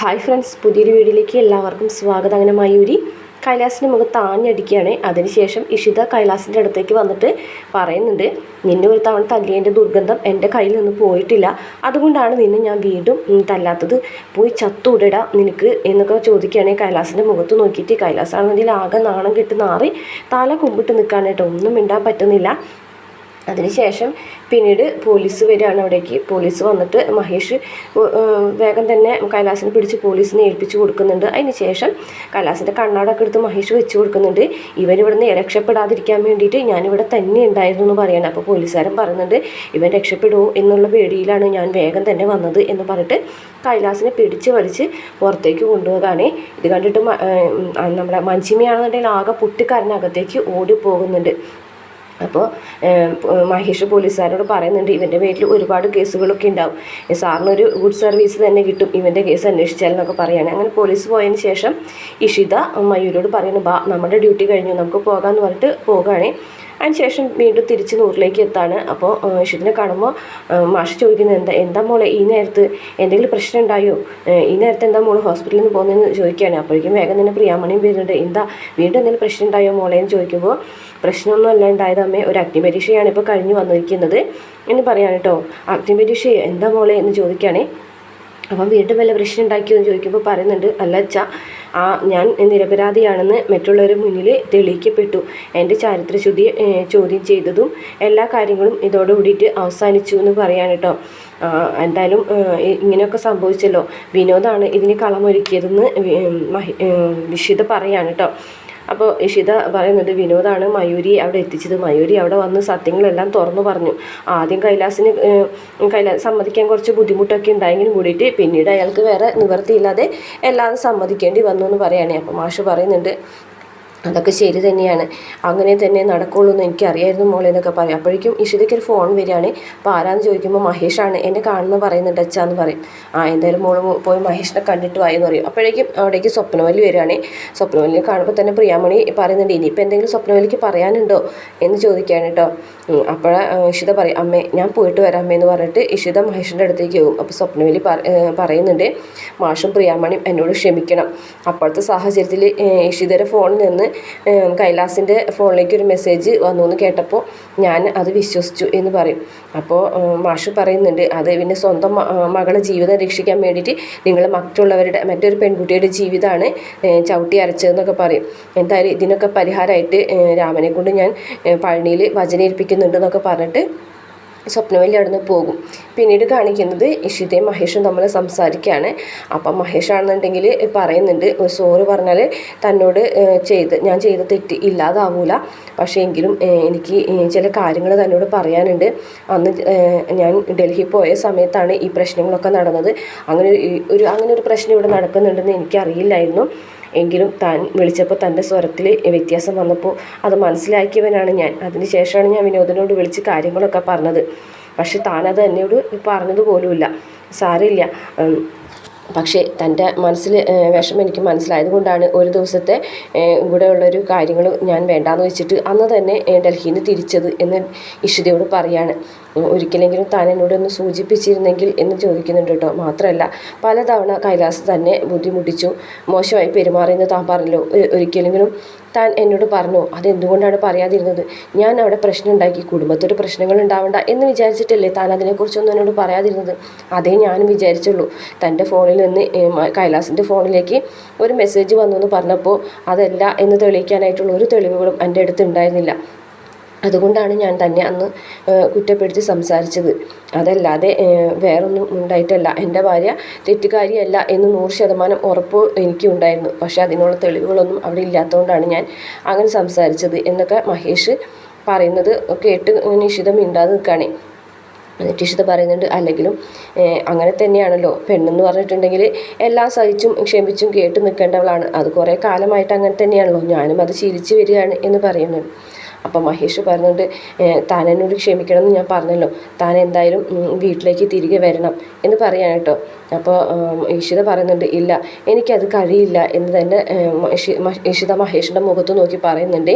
Hi friends പുതിയൊരു വീഡിയോയിലേക്ക് എല്ലാവർക്കും സ്വാഗതം. അങ്ങനെ മയൂരി കൈലാസിന്റെ മുഖത്ത് ആഞ്ഞടിക്കുകയാണ്. അതിനുശേഷം ഇഷിത കൈലാസിന്റെ അടുത്തേക്ക് വന്നിട്ട് പറയുന്നുണ്ട് നിന്നെ ഒരു തവണ തല്ലിയതിന്റെ ദുർഗന്ധം എന്റെ കയ്യിൽ നിന്ന് പോയിട്ടില്ല. അതുകൊണ്ടാണ് നിന്നെ ഞാൻ വീണ്ടും തല്ലാത്തത്. പോയി ചത്തൂടടാ നിനക്ക് എന്നൊക്കെ ചോദിക്കുകയാണെങ്കിൽ കൈലാസിന്റെ മുഖത്ത് നോക്കിയിട്ട്. കൈലാസാണെന്നുണ്ടെങ്കിൽ ആകെ നാണം കിട്ടുന്ന നാറി തല കുമ്പിട്ട് നിൽക്കാനായിട്ട് ഒന്നും മിണ്ടാൻ പറ്റുന്നില്ല. അതിനുശേഷം പിന്നീട് പോലീസ് വരികയാണ് അവിടേക്ക്. പോലീസ് വന്നിട്ട് മഹേഷ് വേഗം തന്നെ കൈലാസിനെ പിടിച്ച് പോലീസിനെ ഏൽപ്പിച്ചു കൊടുക്കുന്നുണ്ട്. അതിന് ശേഷം കൈലാസിന്റെ കണ്ണാടൊക്കെ എടുത്ത് മഹേഷ് വെച്ച് കൊടുക്കുന്നുണ്ട്. ഇവൻ ഇവിടുന്ന് രക്ഷപ്പെടാതിരിക്കാൻ വേണ്ടിയിട്ട് ഞാനിവിടെ തന്നെ ഉണ്ടായിരുന്നു എന്ന് പറയണം. അപ്പോൾ പോലീസുകാരൻ പറയുന്നുണ്ട് ഇവൻ രക്ഷപ്പെടുമോ എന്നുള്ള പേടിയിലാണ് ഞാൻ വേഗം തന്നെ വന്നത് എന്ന് പറഞ്ഞിട്ട് കൈലാസിനെ പിടിച്ച് വലിച്ച് പുറത്തേക്ക് കൊണ്ടുപോകാണ് ഇത് കണ്ടിട്ട് നമ്മുടെ മഞ്ചിമയാണെന്നുണ്ടെങ്കിൽ ആകെ പൊട്ടിക്കരനകത്തേക്ക് ഓടി പോകുന്നുണ്ട് അപ്പോൾ മഹേഷ് പോലീസുകാരോട് പറയുന്നുണ്ട് ഇവന്റെ പേരിൽ ഒരുപാട് കേസുകളൊക്കെ ഉണ്ടാവും. സാറിനൊരു ഗുഡ് സർവീസ് തന്നെ കിട്ടും ഇവന്റെ കേസ് അന്വേഷിച്ചാൽ എന്നൊക്കെ പറയുകയാണ് അങ്ങനെ പോലീസ് പോയതിന് ശേഷം ഇഷിത മയൂരോട് പറയുന്നു ബാ നമ്മുടെ ഡ്യൂട്ടി കഴിഞ്ഞു നമുക്ക് പോകാമെന്ന് പറഞ്ഞിട്ട് പോകുകയാണേ അതിനുശേഷം വീണ്ടും തിരിച്ച് നൂറിലേക്ക് എത്താണ്. അപ്പോൾ ഇഷിതിനെ കാണുമ്പോൾ മാഷ് ചോദിക്കുന്നത് എന്താ എന്താ മോളെ ഈ നേരത്ത് എന്തെങ്കിലും പ്രശ്നം ഉണ്ടായോ? ഈ നേരത്തെ എന്താ മോൾ ഹോസ്പിറ്റലിൽ നിന്ന് പോകുന്നതെന്ന് ചോദിക്കുകയാണ്. അപ്പോഴേക്കും വേഗം തന്നെ പ്രിയാമണിയും വരുന്നുണ്ട്. എന്താ വീണ്ടും എന്തെങ്കിലും പ്രശ്നം ഉണ്ടായോ മോളെ? എന്ന് ചോദിക്കുമ്പോൾ പ്രശ്നമൊന്നും അല്ല ഉണ്ടായത് അമ്മേ. ഒരു അഗ്നി പരീക്ഷയാണ് ഇപ്പോൾ കഴിഞ്ഞു വന്നിരിക്കുന്നത്. എന്ന് പറയാണ് കേട്ടോ അഗ്നി പരീക്ഷ എന്താ മോളെ? എന്ന് ചോദിക്കുകയാണേ. അപ്പം വീണ്ടും വല്ല പ്രശ്നം ഉണ്ടാക്കിയോ എന്ന് ചോദിക്കുമ്പോൾ പറയുന്നുണ്ട് അല്ല അച്ഛാ ആ ഞാൻ നിരപരാധിയാണെന്ന് മറ്റുള്ളവരുടെ മുന്നിൽ തെളിയിക്കപ്പെട്ടു. എന്റെ ചാരിത്രശുദ്ധി ശുദ്ധി ചോദ്യം ചെയ്തതും എല്ലാ കാര്യങ്ങളും ഇതോടെ കൂടിയിട്ട് അവസാനിച്ചു എന്ന് പറയാണ് കേട്ടോ. എന്തായാലും ഇങ്ങനെയൊക്കെ സംഭവിച്ചല്ലോ. വിനോദാണ് ഇതിന് കളമൊരുക്കിയതെന്ന് വി- ഏഹ്, മഹി ഏഹ്, വിഷിത പറയാണ് കേട്ടോ. അപ്പോൾ ഇഷിത പറയുന്നുണ്ട് വിനോദാണ് മയൂരി അവിടെ എത്തിച്ചത്. മയൂരി അവിടെ വന്ന് സത്യങ്ങളെല്ലാം തുറന്നു പറഞ്ഞു. ആദ്യം കൈലാസിന് കൈലാസ് കൈലാ സമ്മതിക്കാൻ കുറച്ച് ബുദ്ധിമുട്ടൊക്കെ ഉണ്ടായെങ്കിലും കൂടിയിട്ട് പിന്നീട് അയാൾക്ക് വേറെ നിവൃത്തിയില്ലാതെ എല്ലാവരും സമ്മതിക്കേണ്ടി വന്നു എന്ന് പറയുകയാണ് അപ്പോൾ മാഷ് പറയുന്നുണ്ട് അതൊക്കെ ശരി തന്നെയാണ്. അങ്ങനെ തന്നെ നടക്കുള്ളൂ എന്ന് എനിക്കറിയായിരുന്നു മോളെ എന്നൊക്കെ പറയും. അപ്പോഴേക്കും ഇഷിതയ്ക്ക് ഒരു ഫോൺ വരികയാണ്. അപ്പോൾ ആരാന്ന് ചോദിക്കുമ്പോൾ മഹേഷാണ്. എന്നെ കാണുന്ന പറയുന്നുണ്ട് അച്ഛാന്ന് പറയും. ആ എന്തായാലും മോൾ പോയി മഹേഷിനെ കണ്ടിട്ട് വായെന്ന് പറയും. അപ്പോഴേക്കും അവിടേക്ക് സ്വപ്നവല്ലി വരികയാണ്. സ്വപ്നവല്ലിയെ കാണുമ്പോൾ തന്നെ പ്രിയാമണി പറയുന്നുണ്ട് ഇനിയിപ്പോൾ എന്തെങ്കിലും സ്വപ്നവല്ലിക്ക് പറയാനുണ്ടോ? എന്ന് ചോദിക്കുകയാണ് കേട്ടോ. അപ്പോഴാ ഇഷിത പറയും അമ്മേ ഞാൻ പോയിട്ട് വരാം അമ്മേ എന്ന് പറഞ്ഞിട്ട് ഇഷിത മഹേഷിന്റെ അടുത്തേക്ക് പോകും. അപ്പോൾ സ്വപ്നവല്ലി പറയുന്നുണ്ട് മാഷും പ്രിയാമണിയും എന്നോട് ക്ഷമിക്കണം. അപ്പോഴത്തെ സാഹചര്യത്തിൽ ഇഷിതയുടെ ഫോണിൽ നിന്ന് കൈലാസിന്റെ ഫോണിലേക്ക് ഒരു മെസ്സേജ് വന്നു എന്ന് കേട്ടപ്പോൾ ഞാൻ അത് വിശ്വസിച്ചു എന്ന് പറയും. അപ്പോൾ മാഷ് പറയുന്നുണ്ട് അത് പിന്നെ സ്വന്തം മകളെ ജീവിതം രക്ഷിക്കാൻ വേണ്ടിയിട്ട് നിങ്ങൾ മറ്റുള്ളവരുടെ മറ്റൊരു പെൺകുട്ടിയുടെ ജീവിതമാണ് ചവിട്ടി അരച്ചതെന്നൊക്കെ പറയും. എന്തായാലും ഇതിനൊക്കെ പരിഹാരമായിട്ട് രാമനെ കൊണ്ട് ഞാൻ പഴനിയിൽ വചനേൽപ്പിക്കുന്നുണ്ട് എന്നൊക്കെ പറഞ്ഞിട്ട് സ്വപ്നവല്ലി അവിടുന്ന് പോകും. പിന്നീട് കാണിക്കുന്നത് ഇഷിതയും മഹേഷും തമ്മിൽ സംസാരിക്കുകയാണ് അപ്പം മഹേഷാണെന്നുണ്ടെങ്കിൽ പറയുന്നുണ്ട് സോറി പറഞ്ഞാൽ തന്നോട് ചെയ്ത് ഞാൻ ചെയ്ത തെറ്റ് ഇല്ലാതാവൂല. പക്ഷേ എങ്കിലും എനിക്ക് ചില കാര്യങ്ങൾ തന്നോട് പറയാനുണ്ട്. അന്ന് ഞാൻ ഡൽഹി പോയ സമയത്താണ് ഈ പ്രശ്നങ്ങളൊക്കെ നടന്നത്. അങ്ങനെ ഒരു- അങ്ങനെ ഒരു പ്രശ്നം ഇവിടെ നടക്കുന്നുണ്ടെന്ന് എനിക്കറിയില്ലായിരുന്നു. എങ്കിലും താൻ വിളിച്ചപ്പോൾ തന്റെ സ്വരത്തിൽ വ്യത്യാസം വന്നപ്പോൾ അത് മനസ്സിലാക്കിയവനാണ് ഞാൻ. അതിനുശേഷമാണ് ഞാൻ വിനോദിനോട് വിളിച്ച് കാര്യങ്ങളൊക്കെ പറഞ്ഞത്. പക്ഷെ താനത് എന്നോട് പറഞ്ഞത് പോലുമില്ല. സാരമില്ല. പക്ഷേ തന്റെ മനസ്സിൽ വിഷമം എനിക്ക് മനസ്സിലായത് കൊണ്ടാണ് ഒരു ദിവസത്തെ ഇവിടെയുള്ളൊരു കാര്യങ്ങൾ ഞാൻ വേണ്ടാന്ന് വെച്ചിട്ട് അന്ന് തന്നെ ഡൽഹിയിൽ നിന്ന് തിരിച്ചത് എന്ന് ഇഷിതയോട് പറയാണ്. ഒരിക്കലെങ്കിലും താൻ എന്നോട് ഒന്ന് സൂചിപ്പിച്ചിരുന്നെങ്കിൽ എന്ന് ചോദിക്കുന്നുണ്ട് കേട്ടോ. മാത്രമല്ല പലതവണ കൈലാസ് തന്നെ ബുദ്ധിമുട്ടിച്ചു. മോശമായി പെരുമാറിയെന്ന് താൻ പറഞ്ഞല്ലോ. ഒരിക്കലെങ്കിലും താൻ എന്നോട് പറഞ്ഞു അതെന്തുകൊണ്ടാണ് പറയാതിരുന്നത്? ഞാൻ അവിടെ പ്രശ്നം ഉണ്ടാക്കി കുടുംബത്തൊരു പ്രശ്നങ്ങൾ ഉണ്ടാവണ്ട എന്ന് വിചാരിച്ചിട്ടല്ലേ താൻ അതിനെക്കുറിച്ചൊന്നും എന്നോട് പറയാതിരുന്നത്? അതേ ഞാനും വിചാരിച്ചുള്ളൂ. തന്റെ ഫോണിൽ നിന്ന് കൈലാസിന്റെ ഫോണിലേക്ക് ഒരു മെസ്സേജ് വന്നു എന്ന് പറഞ്ഞപ്പോൾ അതല്ല എന്ന് തെളിയിക്കാനായിട്ടുള്ള ഒരു തെളിവുകളും എന്റെ അടുത്ത് ഉണ്ടായിരുന്നില്ല. അതുകൊണ്ടാണ് ഞാൻ തന്നെ അന്ന് കുറ്റപ്പെടുത്തി സംസാരിച്ചത്. അതല്ലാതെ വേറൊന്നും ഉണ്ടായിട്ടല്ല. എന്റെ ഭാര്യ തെറ്റുകാരിയല്ല എന്ന് നൂറ് ശതമാനം ഉറപ്പ് എനിക്കുണ്ടായിരുന്നു. പക്ഷേ അതിനുള്ള തെളിവുകളൊന്നും അവിടെ ഇല്ലാത്തതുകൊണ്ടാണ് ഞാൻ അങ്ങനെ സംസാരിച്ചത് എന്നൊക്കെ മഹേഷ് പറയുന്നത് കേട്ട് നിഷിത മിണ്ടാതെ നിൽക്കുകയാണ്. എന്നിട്ട് പറയുന്നുണ്ട് അല്ലെങ്കിലും അങ്ങനെ തന്നെയാണല്ലോ. പെണ്ണെന്ന് പറഞ്ഞിട്ടുണ്ടെങ്കിൽ എല്ലാം സഹിച്ചും ക്ഷമിച്ചും കേട്ട് നിൽക്കേണ്ടവളാണ്. അത് കുറേ കാലമായിട്ട് അങ്ങനെ തന്നെയാണല്ലോ. ഞാനും അത് ശീലിച്ച് വരികയാണ് എന്ന് പറയുന്നുണ്ട്. അപ്പോൾ മഹേഷ് പറഞ്ഞുകൊണ്ട് "ഏഹ്, താൻ എന്നോട് ക്ഷമിക്കണം എന്ന് ഞാൻ പറഞ്ഞല്ലോ. താൻ എന്തായാലും വീട്ടിലേക്ക് തിരികെ വരണം എന്ന് പറയാണ് കേട്ടോ. അപ്പോൾ ഇഷിത പറയുന്നുണ്ട് ഇല്ല എനിക്കത് കഴിയില്ല എന്ന് തന്നെ ഇഷിത മഹേഷിന്റെ മുഖത്ത് നോക്കി പറയുന്നുണ്ട്.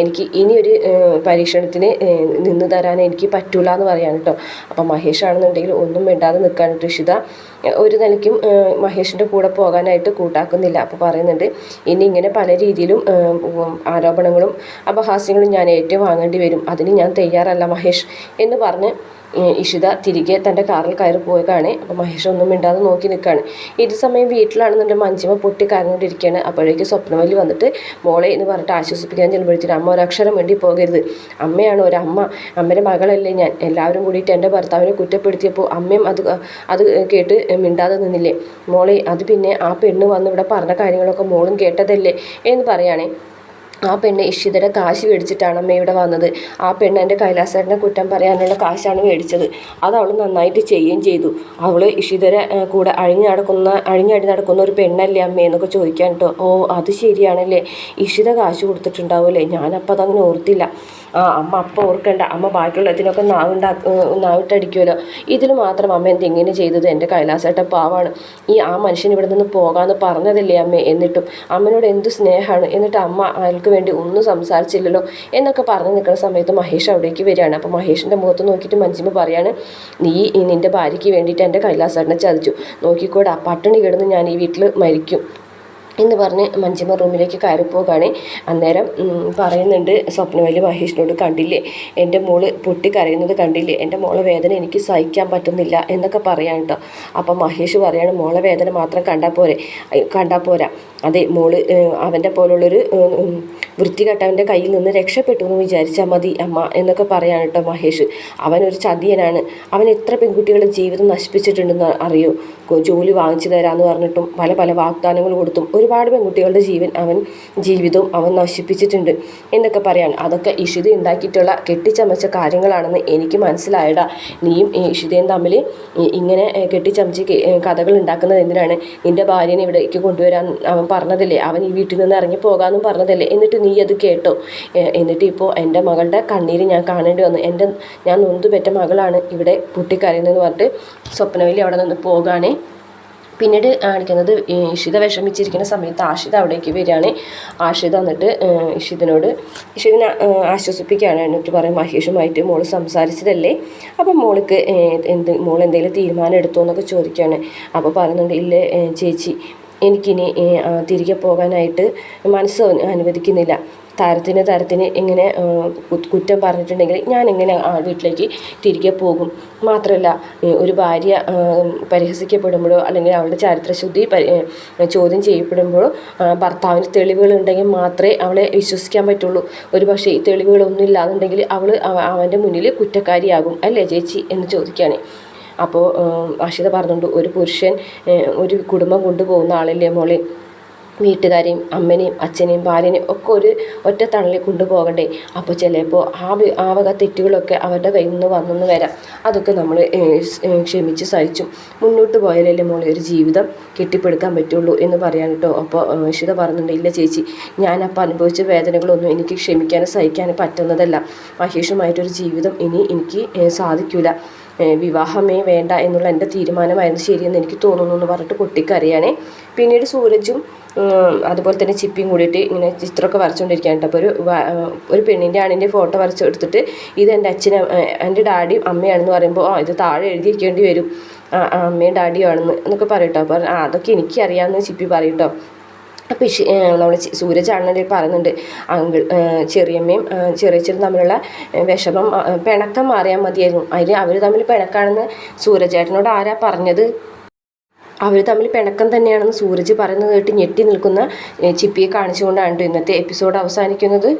എനിക്ക് ഇനിയൊരു പരീക്ഷണത്തിന് നിന്ന് തരാൻ എനിക്ക് പറ്റൂല എന്ന് പറയാണ് കേട്ടോ. അപ്പോൾ മഹേഷ് ആണെന്നുണ്ടെങ്കിൽ ഒന്നും വേണ്ടാതെ നിൽക്കാൻ ഇഷിത ഒരു നിലയ്ക്കും മഹേഷിന്റെ കൂടെ പോകാനായിട്ട് കൂട്ടാക്കുന്നില്ല. അപ്പോൾ പറയുന്നുണ്ട് ഇനി ഇങ്ങനെ പല രീതിയിലും ആരോപണങ്ങളും അപഹാസ്യങ്ങളും ഞാൻ ഏറ്റുവാങ്ങേണ്ടി വരും. അതിന് ഞാൻ തയ്യാറല്ല മഹേഷ് എന്ന് പറഞ്ഞ് ഇഷിത തിരികെ തന്റെ കാറിൽ കയറി പോയതാണ് അപ്പോൾ മഹേഷ് ഒന്നും മിണ്ടാതെ നോക്കി നിൽക്കുകയാണ്. ഇത് സമയം വീട്ടിലാണെന്നുണ്ടെങ്കിൽ മഞ്ചിമ പൊട്ടി കരഞ്ഞുകൊണ്ടിരിക്കുകയാണ്. അപ്പോഴേക്ക് സ്വപ്നവല്ലി വന്നിട്ട് മോളെ എന്ന് പറഞ്ഞിട്ട് ആശ്വസിപ്പിക്കാൻ ചെല്ലുമ്പോഴത്തേക്കും അമ്മ ഒരക്ഷരം വേണ്ടി പോകരുത്. അമ്മയാണ് ഒരമ്മ അമ്മയുടെ മകളല്ലേ ഞാൻ. എല്ലാവരും കൂടിയിട്ട് എന്റെ ഭർത്താവിനെ കുറ്റപ്പെടുത്തിയപ്പോൾ അമ്മയും അത് അത് കേട്ട് മിണ്ടാതെ നിന്നില്ലേ? മോളെ അത് പിന്നെ ആ പെണ്ണ് വന്ന് ഇവിടെ പറഞ്ഞ കാര്യങ്ങളൊക്കെ മോളും കേട്ടതല്ലേ? എന്ന് പറയുകയാണേ ആ പെണ്ണ് ഇഷിതയുടെ കാശ് മേടിച്ചിട്ടാണ് അമ്മ ഇവിടെ വന്നത്. ആ പെണ്ണ് എന്റെ കൈലാസേട്ടനെ കുറ്റം പറയാനുള്ള കാശാണ് മേടിച്ചത്. അത് അവൾ നന്നായിട്ട് ചെയ്യുകയും ചെയ്തു. അവൾ ഇഷിതരെ കൂടെ അഴിഞ്ഞ് നടക്കുന്ന അഴിഞ്ഞടി നടക്കുന്ന ഒരു പെണ്ണല്ലേ അമ്മേ എന്നൊക്കെ ചോദിക്കാൻ കേട്ടോ ഓ അത് ശരിയാണല്ലേ. ഇഷിത കാശ് കൊടുത്തിട്ടുണ്ടാവുമല്ലേ ഞാനപ്പോൾ അതങ്ങനെ ഓർത്തില്ല. ആ അമ്മ അപ്പം ഓർക്കണ്ട. അമ്മ ബാക്കിയുള്ളതിനൊക്കെ നാവുണ്ടാ നാവിട്ടടിക്കുമല്ലോ ഇതിൽ മാത്രം അമ്മ എന്ത് ഇങ്ങനെ ചെയ്തത്? എന്റെ കൈലാസേട്ടൻ പാവാണ്. ഈ ആ മനുഷ്യൻ ഇവിടെ നിന്ന് പോകാമെന്ന് പറഞ്ഞതല്ലേ അമ്മ? എന്നിട്ടും അമ്മനോട് എന്തു സ്നേഹമാണ്? എന്നിട്ട് അമ്മ അയാൾക്ക് വേണ്ടി ഒന്നും സംസാരിച്ചില്ലല്ലോ എന്നൊക്കെ പറഞ്ഞു നിൽക്കുന്ന സമയത്ത് മഹേഷ് അവിടേക്ക് വരികയാണ്. അപ്പോൾ മഹേഷിന്റെ മുഖത്ത് നോക്കിയിട്ട് മഞ്ജിമ പറയാണ് നീ നിന്റെ ഭാര്യയ്ക്ക് വേണ്ടിയിട്ട് എന്റെ കൈലാസേട്ടനെ ചതിച്ചു. നോക്കിക്കോടാ പട്ടിണി കിടന്ന് ഞാൻ ഈ വീട്ടിൽ മരിക്കും. എന്ന് പറഞ്ഞ് മഞ്ജിമ റൂമിലേക്ക് കയറിപ്പോകാണ്. അന്നേരം പറയുന്നുണ്ട് സ്വപ്നവല്ലി മഹേഷിനോട് കണ്ടില്ലേ എന്റെ മോൾ പൊട്ടി കരയുന്നത് കണ്ടില്ലേ എന്റെ മോളെ വേദന എനിക്ക് സഹിക്കാൻ പറ്റുന്നില്ല എന്നൊക്കെ പറയാൻ കേട്ടോ അപ്പം മഹേഷ് പറയാണ് മോളെ വേദന മാത്രം കണ്ടാൽ പോരെ കണ്ടാൽ പോരാ. അതെ മോൾ അവന്റെ പോലുള്ളൊരു വൃത്തികെട്ടവന്റെ കയ്യിൽ നിന്ന് രക്ഷപ്പെട്ടു എന്ന് വിചാരിച്ചാൽ മതി അമ്മ എന്നൊക്കെ പറയാണ് കേട്ടോ മഹേഷ്. അവനൊരു ചതിയനാണ്. അവൻ എത്ര പെൺകുട്ടികളുടെ ജീവിതം നശിപ്പിച്ചിട്ടുണ്ടെന്ന് അറിയോ? ജോലി വാങ്ങിച്ചു തരാമെന്ന് പറഞ്ഞിട്ടും പല പല വാഗ്ദാനങ്ങൾ കൊടുത്തും ഒരുപാട് പെൺകുട്ടികളുടെ ജീവൻ അവൻ ജീവിതവും അവൻ നശിപ്പിച്ചിട്ടുണ്ട് എന്നൊക്കെ പറയാണ്. അതൊക്കെ ഇഷിത ഉണ്ടാക്കിയിട്ടുള്ള കെട്ടിച്ചമച്ച കാര്യങ്ങളാണെന്ന് എനിക്ക് മനസ്സിലായടാ. നീയും ഇഷിതയും തമ്മിൽ ഇങ്ങനെ കെട്ടിച്ചമച്ച് കഥകൾ ഉണ്ടാക്കുന്നത് എന്തിനാണ്? നിന്റെ ഭാര്യനെ ഇവിടേക്ക് കൊണ്ടുവരാൻ അവൻ പറഞ്ഞതല്ലേ? അവൻ ഈ വീട്ടിൽ നിന്ന് ഇറങ്ങി പോകാമെന്നും പറഞ്ഞതല്ലേ? എന്നിട്ട് നീ അത് കേട്ടോ. എന്നിട്ട് ഇപ്പോൾ എന്റെ മകളുടെ കണ്ണീര് ഞാൻ കാണേണ്ടി വന്നു. എന്റെ ഞാൻ നൊന്തു പെറ്റ മകളാണ് ഇവിടെ പൊട്ടിക്കരയുന്നതെന്ന് പറഞ്ഞിട്ട് സ്വപ്നവല്ലി അവിടെ നിന്ന് പോകാനേ പിന്നീട് കാണിക്കുന്നത് ഇഷിത വിഷമിച്ചിരിക്കുന്ന സമയത്ത് ആഷിത അവിടേക്ക് വരികയാണ്. ആഷിത എന്നിട്ട് ഇഷിതനോട് ഇഷിതിനെ ആശ്വസിപ്പിക്കുകയാണ് എന്നിട്ട് പറയും മഹേഷുമായിട്ട് മോൾ സംസാരിച്ചതല്ലേ? അപ്പം മോൾക്ക് എന്ത് മോൾ എന്തെങ്കിലും തീരുമാനം എടുത്തോ എന്നൊക്കെ ചോദിക്കുകയാണ്. അപ്പോൾ പറയുന്നുണ്ട് ഇല്ലേ ചേച്ചി എനിക്കിനി തിരികെ പോകാനായിട്ട് മനസ്സ് അനുവദിക്കുന്നില്ല. താരത്തിന് താരത്തിന് ഇങ്ങനെ കുറ്റം പറഞ്ഞിട്ടുണ്ടെങ്കിൽ ഞാൻ എങ്ങനെ ആ വീട്ടിലേക്ക് തിരികെ പോകും? മാത്രമല്ല ഒരു ഭാര്യ പരിഹസിക്കപ്പെടുമ്പോഴോ അല്ലെങ്കിൽ അവളുടെ ചരിത്രശുദ്ധി ചോദ്യം ചെയ്യപ്പെടുമ്പോഴോ ഭർത്താവിന് തെളിവുകൾ ഉണ്ടെങ്കിൽ മാത്രമേ അവളെ വിശ്വസിക്കാൻ പറ്റുള്ളൂ. ഒരു പക്ഷേ ഈ തെളിവുകളൊന്നും ഇല്ലാന്നുണ്ടെങ്കിൽ അവൾ അവന്റെ മുന്നിൽ കുറ്റക്കാരിയാകും. അല്ലേ ചേച്ചി? എന്ന് ചോദിക്കുകയാണ്. അപ്പോൾ അഷിത പറഞ്ഞുകൊണ്ട് ഒരു പുരുഷൻ ഒരു കുടുംബം കൊണ്ടുപോകുന്ന ആളല്ലേ മോളെ? വീട്ടുകാരെയും അമ്മനെയും അച്ഛനെയും ഭാര്യനെയും ഒക്കെ ഒരു ഒറ്റ തണലിൽ കൊണ്ടുപോകണ്ടേ? അപ്പോൾ ചിലപ്പോൾ ആ ആ വക തെറ്റുകളൊക്കെ അവരുടെ കയ്യിൽ നിന്ന് വന്നെന്ന് വരാം. അതൊക്കെ നമ്മൾ ക്ഷമിച്ച് സഹിച്ചു മുന്നോട്ട് പോയാലല്ലേ മോളെ ഒരു ജീവിതം കെട്ടിപ്പടുക്കാൻ പറ്റുള്ളൂ എന്ന് പറയാൻ കേട്ടോ. അപ്പോൾ ഇഷിത ഇല്ല ചേച്ചി ഞാനപ്പോൾ അനുഭവിച്ച വേദനകളൊന്നും എനിക്ക് ക്ഷമിക്കാനും സഹിക്കാനും പറ്റുന്നതല്ല. മഹേഷുമായിട്ടൊരു ജീവിതം ഇനി എനിക്ക് സാധിക്കില്ല വിവാഹമേ വേണ്ട എന്നുള്ള എന്റെ തീരുമാനമായിരുന്നു ശരിയെന്ന് എനിക്ക് തോന്നുന്നു എന്ന് പറഞ്ഞിട്ട് പൊട്ടിക്കറിയാണേ പിന്നീട് സൂരജും അതുപോലെ തന്നെ ചിപ്പിയും കൂടിയിട്ട് ഇങ്ങനെ ചിത്രമൊക്കെ വരച്ചുകൊണ്ടിരിക്കുകയാണ്. അപ്പോൾ ഒരു ഒരു പെണ്ണിന്റെ ആണിന്റെ ഫോട്ടോ വരച്ച് എടുത്തിട്ട് ഇത് എന്റെ അച്ഛനും എന്റെ ഡാഡിയും അമ്മയാണെന്ന് പറയുമ്പോൾ ഇത് താഴെ എഴുതിയിരിക്കേണ്ടി വരും. അമ്മയും ഡാഡിയും ആണെന്ന് എന്നൊക്കെ പറയട്ടോ അപ്പോൾ അതൊക്കെ എനിക്കറിയാമെന്ന് ചിപ്പി പറയട്ടോ അപ്പോൾ നമ്മൾ ആണെന്നുണ്ടെങ്കിൽ പറയുന്നുണ്ട്. അങ്കിൾ ചെറിയമ്മയും ചെറിയച്ചനും തമ്മിലുള്ള വിഷമം പിണക്കം മാറിയാൽ മതിയായിരുന്നു. അതിൽ അവർ തമ്മിൽ പിണക്കാണെന്ന് സൂര്യചേട്ടനോട് ആരാ പറഞ്ഞത്? അവർ തമ്മിൽ പിണക്കം തന്നെയാണെന്ന് സൂരജ് പറയുന്നത് കേട്ട് ഞെട്ടി നിൽക്കുന്ന ചിപ്പിയെ കാണിച്ചുകൊണ്ടാണ് ഇന്നത്തെ എപ്പിസോഡ് അവസാനിക്കുന്നത്.